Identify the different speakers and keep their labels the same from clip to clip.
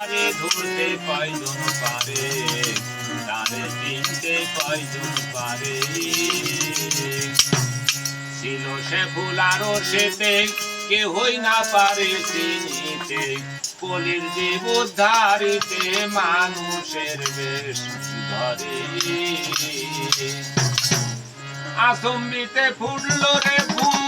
Speaker 1: তারে ধরতে পারে, তারে চিনতে পারে। ছিল সে ফুলারো সেতে, কেহই না পারে চিনিতে। কলির জীব মানুষের বেশ ধরে। আসম্বিতে ফুটল রে ফুল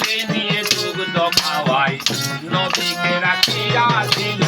Speaker 1: কোলে নিয়ে দুগ্ধ খাওয়াই। নদীকে রাখিয়া দিল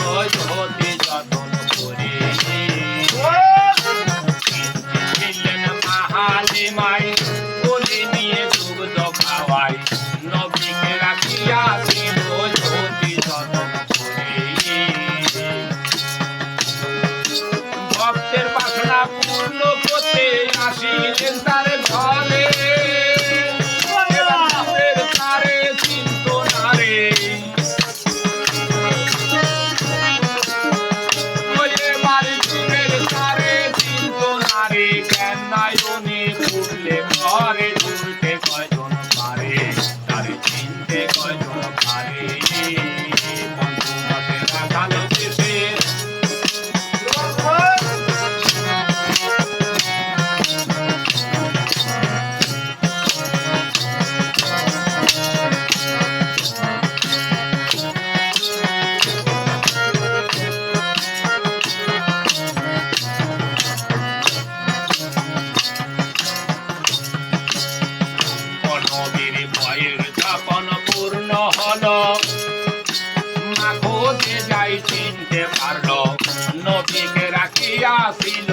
Speaker 1: প্রতীক রাখিয়াছিল।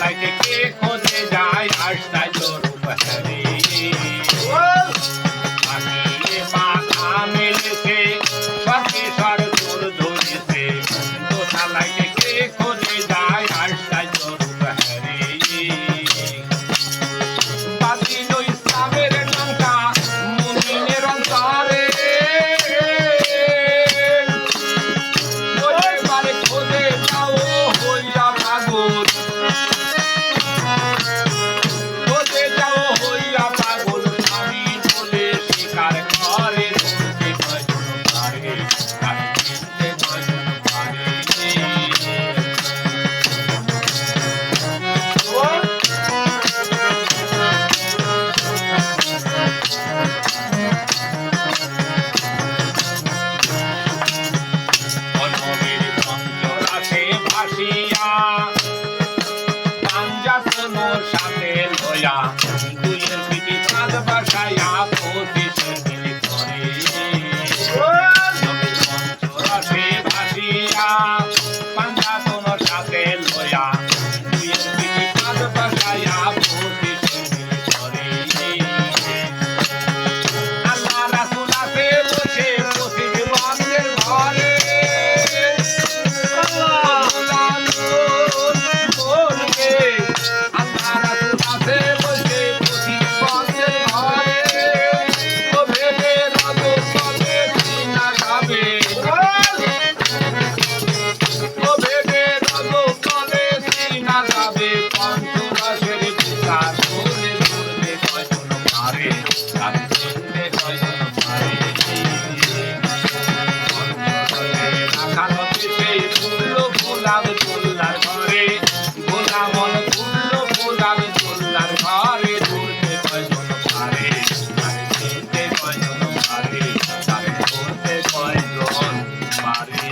Speaker 1: লাগে কে খোঁজে পাঞ্জাব সাথে লয়া দুইয়ের পিঠে ভালোবাসায় God.